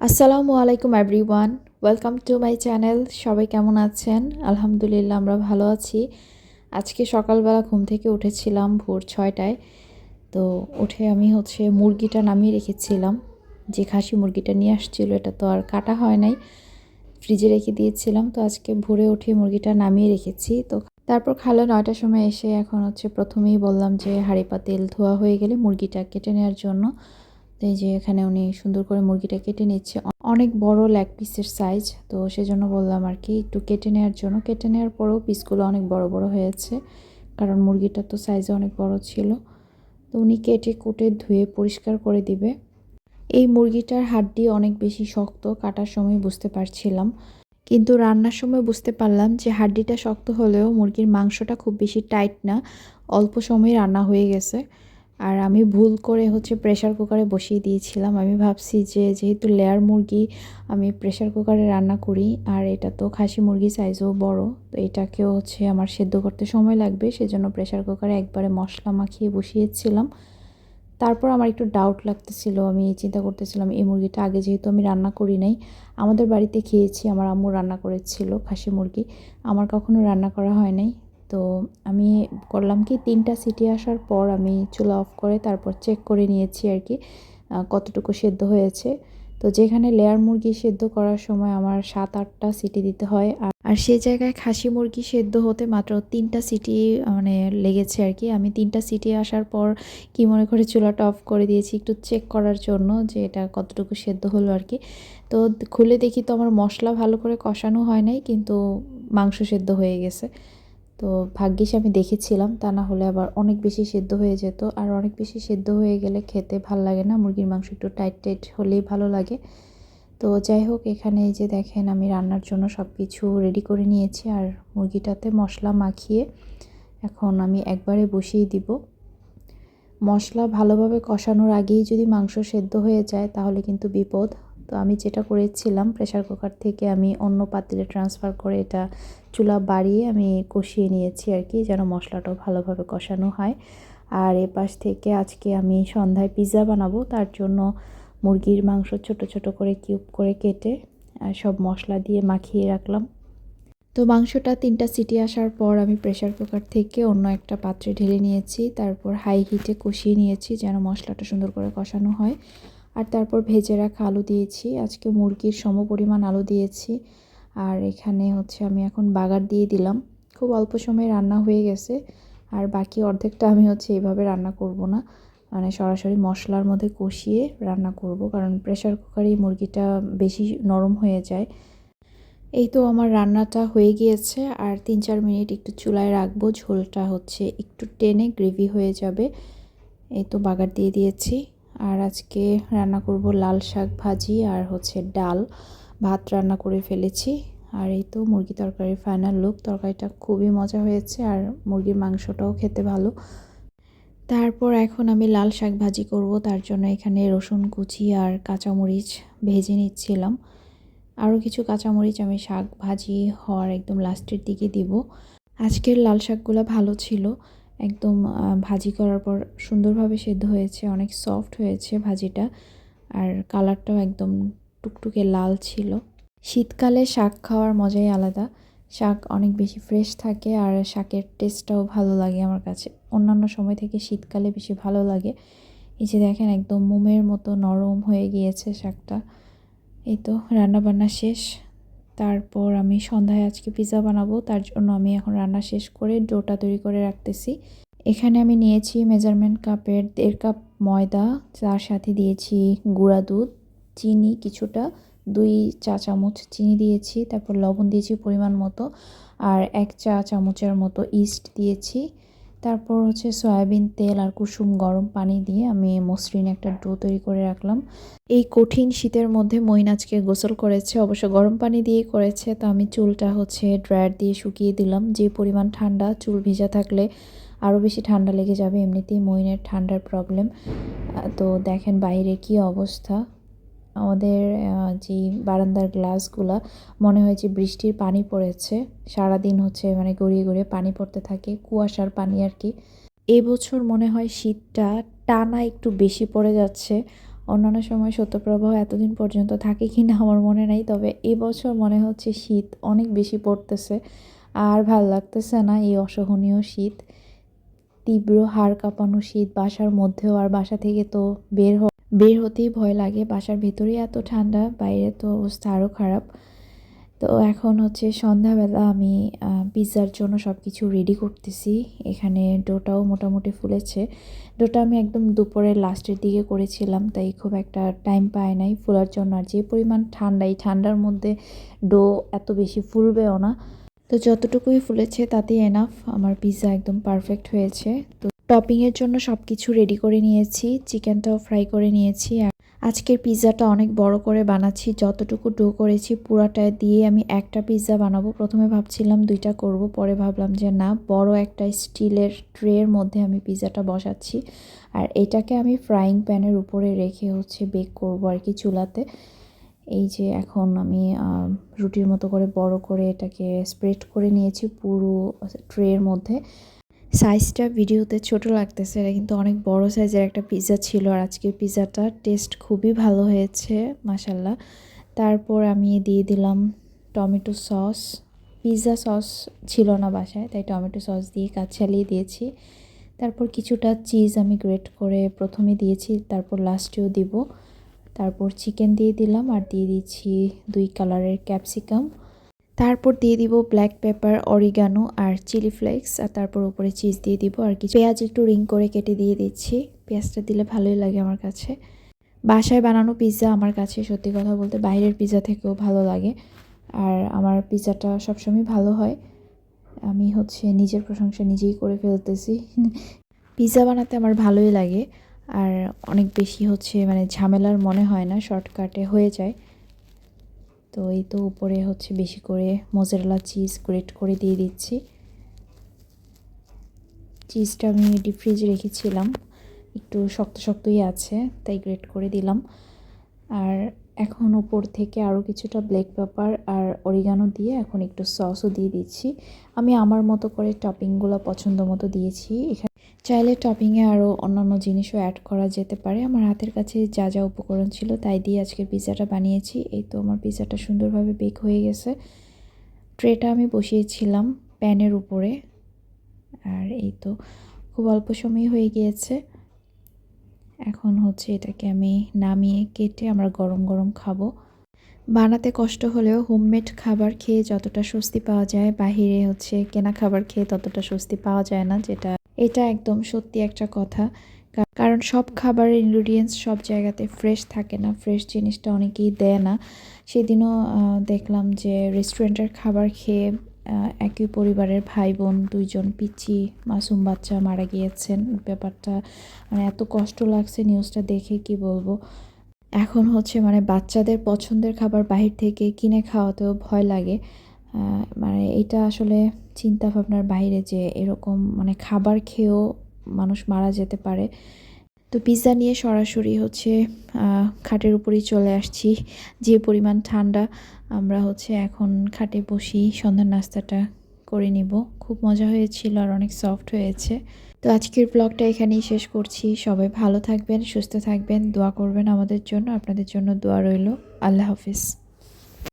আসসালামু আলাইকুম everyone welcome to my channel সবাই কেমন আছেন? আলহামদুলিল্লাহ, আমরা ভালো আছি। আজকে সকালবেলা ঘুম থেকে উঠেছিলাম ভোর ছয়টায়। তো উঠে আমি হচ্ছে মুরগিটা নামিয়ে রেখেছিলাম। যে খাসি মুরগিটা নিয়ে আসছিল, এটা তো আর কাটা হয় নাই। ফ্রিজে রেখে দিয়েছিলাম। তো আজকে ভোরে উঠে মুরগিটা নামিয়ে রেখেছি। তো তারপর খালে নয়টার সময় এসে এখন হচ্ছে প্রথমেই বললাম যে হাঁড়ি পাতিল ধোয়া হয়ে গেলে মুরগিটা কেটে নেওয়ার জন্য তো এই যে এখানে উনি সুন্দর করে মুরগিটা কেটে নিচ্ছে। অনেক বড় লেগ পিসের সাইজ তো সেজন্য বললাম আর কি, একটু কেটে নেওয়ার জন্য। কেটে নেওয়ার পরেও পিসগুলো অনেক বড় বড় হয়েছে, কারণ মুরগিটা তো সাইজে অনেক বড় ছিল। তো উনি কেটে কুটে ধুয়ে পরিষ্কার করে দিবে। এই মুরগিটার হাড্ডি অনেক বেশি শক্ত, কাটার সময় বুঝতে পারছিলাম। কিন্তু রান্নার সময় বুঝতে পারলাম যে হাড্ডিটা শক্ত হলেও মুরগির মাংসটা খুব বেশি টাইট না, অল্প সময়ে রান্না হয়ে গেছে। আর আমি ভুল করে হচ্ছে প্রেশার কুকারে বসিয়ে দিয়েছিলাম। আমি ভাবছি যে যেহেতু লেয়ার মুরগি, আমি প্রেশার কুকারে রান্না করি, আর এটা তো খাসি মুরগি সাইজও বড়, তো এটাকেও হচ্ছে আমার সেদ্ধ করতে সময় লাগবে, সেজন্য প্রেশার কুকারে একবারে মশলা মাখিয়ে বসিয়েছিলাম। তারপর আমার একটু ডাউট লাগতেছিল, আমি চিন্তা করতেছিলাম, এই মুরগিটা আগে যেহেতু আমি রান্না করি নাই, আমাদের বাড়িতে খেয়েছি, আমার আম্মু রান্না করেছিল খাসি মুরগি, আমার কখনো রান্না করা হয় নাই। তো আমি করলাম কি তিনটা সিটি আসার পর আমি চুলা অফ করে তারপর চেক করে নিয়েছি আর কি কতটুকু সেদ্ধ হয়েছে। তো যেখানে লেয়ার মুরগি সেদ্ধ করার সময় আমার সাত, আটটা সিটি দিতে হয় আর সেই জায়গায় খাসি মুরগি সেদ্ধ হতে মাত্র তিনটা সিটি মানে লেগেছে আর কি। আমি তিনটা সিটি আসার পর কি মনে করে চুলাটা অফ করে দিয়েছি একটু চেক করার জন্য যে এটা কতটুকু সেদ্ধ হলো আর কি। তো খুলে দেখি তো আমার মশলা ভালো করে কষানো হয় নাই, কিন্তু মাংস সেদ্ধ হয়ে গেছে। তো ভাগ্যিস আমি দেখেছিলাম, তা না হলে আবার অনেক বেশি সেদ্ধ হয়ে যেত। আর অনেক বেশি সেদ্ধ হয়ে গেলে খেতে ভালো লাগে না, মুরগির মাংস একটু টাইট টাইট হলেই ভালো লাগে। তো যাই হোক, এখানে এই যে দেখেন আমি রান্নার জন্য সব কিছু রেডি করে নিয়েছি, আর মুরগিটাতে মশলা মাখিয়ে এখন আমি একবারে বসিয়ে দিব। মশলা ভালোভাবে কষানোর আগেই যদি মাংস সেদ্ধ হয়ে যায়, তাহলে কিন্তু বিপদ। তো আমি যেটা করেছিলাম প্রেশার কুকার থেকে আমি অন্য পাতিলে ট্রান্সফার করে এটা চুলা বাড়িয়ে আমি কষিয়ে নিয়েছি আর কি, যেন মশলাটাও ভালোভাবে কষানো হয়। আর এ পাশ থেকে আজকে আমি সন্ধ্যায় পিৎজা বানাবো, তার জন্য মুরগির মাংস ছোট ছোট করে কিউব করে কেটে সব মশলা দিয়ে মাখিয়ে রাখলাম। তো মাংসটা তিনটা সিটি আসার পর আমি প্রেশার কুকার থেকে অন্য একটা পাত্রে ঢেলে নিয়েছি, তারপর হাই হিটে কষিয়ে নিয়েছি, যেন মশলাটা সুন্দর করে কষানো হয়। আর তারপর ভেজে রাখা আলু দিয়েছি। আজকে মুরগির সম পরিমাণ আলু দিয়েছি। আর এখানে হচ্ছে আমি এখন বাগার দিয়ে দিলাম। খুব অল্প সময়ে রান্না হয়ে গেছে। আর বাকি অর্ধেকটা আমি হচ্ছে এইভাবে রান্না করব না। মানে সরাসরি মশলার মধ্যে কষিয়ে রান্না করব। কারণ প্রেশার কুকারে মুরগিটা বেশি নরম হয়ে যায়। এই তো আমার রান্নাটা হয়ে গিয়েছে। আর তিন চার মিনিট একটু চুলায় রাখব। ঝোলটা হচ্ছে একটু টেনে গ্রেভি হয়ে যাবে। এই তো বাগার দিয়ে দিয়েছি। আর আজকে রান্না করব লাল শাক ভাজি আর হচ্ছে ডাল। ভাত রান্না করে ফেলেছি। আর এই তো মুরগি তরকারির ফাইনাল লুক তরকারিটা খুবই মজা হয়েছে আর মুরগির মাংসটাও খেতে ভালো। তারপর এখন আমি লাল শাক ভাজি করব। তার জন্য এখানে রসুন কুচি আর কাঁচামরিচ ভেজে নিচ্ছিলাম। আরও কিছু কাঁচামরিচ আমি শাক ভাজি হওয়ার একদম লাস্টের দিকে দিব। আজকের লাল শাকগুলো ভালো ছিল। একদম ভাজি করার পর সুন্দরভাবে সেদ্ধ হয়েছে, অনেক সফট হয়েছে ভাজিটা। আর কালারটাও একদম টুকটুকে লাল ছিল। শীতকালে শাক খাওয়ার মজাই আলাদা। শাক অনেক বেশি ফ্রেশ থাকে আর শাকের টেস্টটাও ভালো লাগে আমার কাছে। অন্যান্য সময় থেকে শীতকালে বেশি ভালো লাগে। এই যে দেখেন একদম মোমের মতো নরম হয়ে গিয়েছে শাকটা। এই তো, রান্নাবান্না শেষ। তারপর আমি সন্ধ্যায় আজকে পিৎজা বানাবো, তার জন্য আমি এখন রান্না শেষ করে ডোটা তৈরি করে রাখতেছি। এখানে আমি নিয়েছি মেজারমেন্ট কাপের দেড় কাপ ময়দা, তার সাথে দিয়েছি গুঁড়া দুধ, চিনি কিছুটা, দুই চা চামচ চিনি দিয়েছি, তারপর লবণ দিয়েছি পরিমাণ মতো, আর এক চা চামচের মতো ইস্ট দিয়েছি। তারপর হচ্ছে সয়াবিন তেল আর কুসুম গরম পানি দিয়ে আমি মসৃণ একটা ডো তৈরি করে রাখলাম। এই কঠিন শীতের মধ্যে মইন আজকে গোসল করেছে, অবশ্য গরম পানি দিয়ে করেছে, তো আমি চুলটা হচ্ছে ড্রায়ার দিয়ে শুকিয়ে দিলাম। যে পরিমাণ ঠান্ডা, চুল ভিজা থাকলে আরও বেশি ঠান্ডা লেগে যাবে, এমনিতেই মইনের ঠান্ডার প্রবলেম তো দেখেন বাইরে কি অবস্থা। আমাদের যে বারান্দার গ্লাসগুলা, মনে হয় যে বৃষ্টির পানি পড়েছে। সারাদিন হচ্ছে মানে গড়িয়ে গড়িয়ে পানি পড়তে থাকে, কুয়াশার পানি আর কি। এবছর মনে হয় শীতটা টানা একটু বেশি পড়ে যাচ্ছে। অন্যান্য সময় শৈত্যপ্রবাহ এতদিন পর্যন্ত থাকে কি না আমার মনে নাই, তবে এবছর মনে হচ্ছে শীত অনেক বেশি পড়তেছে। আর ভালো লাগতেছে না এই অসহনীয় শীত। তীব্র হাড় কাঁপানো শীত, বাসার মধ্যেও আর বাসা থেকে তো বের বের হতেই ভয় লাগে। বাসার ভেতরেই এত ঠান্ডা, বাইরে তো অবস্থা আরও খারাপ। তো এখন হচ্ছে সন্ধ্যাবেলা আমি পিৎজার জন্য সব কিছু রেডি করতেছি। এখানে ডোটাও মোটামুটি ফুলেছে। ডোটা আমি একদম দুপুরের লাস্টের দিকে করেছিলাম, তাই খুব একটা টাইম পায় নাই ফুলার জন্য। আর যে পরিমাণ ঠান্ডা, এই ঠান্ডার মধ্যে ডো এত বেশি ফুলবেও না। তো যতটুকুই ফুলেছে তাতেই এনাফ আমার পিৎজা একদম পারফেক্ট হয়েছে। তো টপিংয়ের জন্য সব কিছু রেডি করে নিয়েছি, চিকেনটাও ফ্রাই করে নিয়েছি। আজকের পিৎজাটা অনেক বড় করে বানাচ্ছি, যতটুকু ডো করেছি পুরাটা দিয়ে আমি একটা পিৎজা বানাবো। প্রথমে ভাবছিলাম দুইটা করব, পরে ভাবলাম যে না, বড় একটা স্টিলের ট্রের মধ্যে আমি পিৎজাটা বসাচ্ছি। আর এটাকে আমি ফ্রাইং প্যানের উপরে রেখে হচ্ছে বেক করব আর কি চুলাতে। এই যে এখন আমি রুটির মতো করে বড় করে এটাকে স্প্রেড করে নিয়েছি পুরো ট্রের মধ্যে। সাইজটা ভিডিওতে ছোট লাগতেছে, এটা কিন্তু অনেক বড় সাইজের একটা পিৎজা ছিল আর আজকের পিৎজাটা টেস্ট খুবই ভালো হয়েছে মাসাল্লাহ তারপর আমি দিয়ে দিলাম টমেটো সস পিৎজা সস ছিল না বাসায়, তাই টমেটো সস দিয়ে কাজ চালিয়ে দিয়েছি। তারপর কিছুটা চিজ আমি গ্রেট করে প্রথমে দিয়েছি, তারপর লাস্টেও দিব। তারপর চিকেন দিয়ে দিলাম আর দিয়ে দিচ্ছি দুই কালারের ক্যাপসিকাম তারপর দিয়ে দিব ব্ল্যাক পেপার অরিগানো আর চিলি ফ্লেক্স আর তারপর উপরে চিজ দিয়ে দিব আর কিছু পেঁয়াজ একটু রিং করে কেটে দিয়ে দিচ্ছি। পেঁয়াজটা দিলে ভালোই লাগে আমার কাছে। বাসায় বানানো পিৎজা আমার কাছে সত্যি কথা বলতে বাইরের পিৎজা থেকেও ভালো লাগে। আর আমার পিৎজাটা সবসময় ভালো হয়। আমি হচ্ছে নিজের প্রশংসা নিজেই করে ফেলতেছি। পিৎজা বানাতে আমার ভালোই লাগে। আর অনেক বেশি হচ্ছে মানে ঝামেলার মনে হয় না শর্টকাটে হয়ে যায়। তো এই তো উপরে হচ্ছে বেশি করে মোজারেলা চিজ গ্রেট করে দিয়ে দিচ্ছি। চিজটা আমি ডিপ ফ্রিজে রেখেছিলাম। একটু শক্ত শক্তই আছে, তাই গ্রেট করে দিলাম। আর এখন উপর থেকে আরও কিছুটা ব্ল্যাক পেপার আর অরিগানো দিয়ে এখন একটু সসও দিয়ে দিচ্ছি। আমি আমার মতো করে টপিংগুলো পছন্দ মতো দিয়েছি। এখানে চাইলে টপিংয়ে আরও অন্যান্য জিনিসও অ্যাড করা যেতে পারে। আমার হাতের কাছে যা যা উপকরণ ছিল তাই দিয়ে আজকে পিৎজাটা বানিয়েছি। এই তো আমার পিৎজাটা সুন্দরভাবে বেক হয়ে গেছে। ট্রেটা আমি বসিয়েছিলাম প্যানের উপরে। আর এই তো খুব অল্প সময় হয়ে গিয়েছে। এখন হচ্ছে এটাকে আমি নামিয়ে কেটে আমরা গরম গরম খাব। বানাতে কষ্ট হলেও হোমমেড খাবার খেয়ে যতটা স্বস্তি পাওয়া যায়, বাহিরে হচ্ছে কেনা খাবার খেয়ে ততটা স্বস্তি পাওয়া যায় না, যেটা এটা একদম সত্যি একটা কথা। কারণ সব খাবারের ইনগ্রিডিয়েন্টস সব জায়গাতে ফ্রেশ থাকে না ফ্রেশ জিনিসটা অনেকেই দেয় না। সেদিনও দেখলাম যে রেস্টুরেন্টের খাবার খেয়ে একই পরিবারের ভাই বোন দুইজন পিচি মাসুম বাচ্চা মারা গিয়েছেন। ব্যাপারটা মানে এত কষ্ট লাগছে নিউজটা দেখে, কি বলব? এখন হচ্ছে মানে বাচ্চাদের পছন্দের খাবার বাহির থেকে কিনে খাওয়াতেও ভয় লাগে। মানে এটা আসলে চিন্তা ভাবনার বাইরে যে এরকম মানে খাবার খেয়েও মানুষ মারা যেতে পারে। তো পিৎজা নিয়ে সরাসরি হচ্ছে খাটের উপরেই চলে আসছি। যে পরিমাণ ঠান্ডা, আমরা হচ্ছে এখন খাটে বসি, সন্ধ্যার নাস্তাটা করে নিব। খুব মজা হয়েছিল আর অনেক সফট হয়েছে। তো আজকের ব্লগটা এখানেই শেষ করছি। সবাই ভালো থাকবেন, সুস্থ থাকবেন, দোয়া করবেন আমাদের জন্য। আপনাদের জন্য দোয়া রইল। আল্লাহ হাফিজ।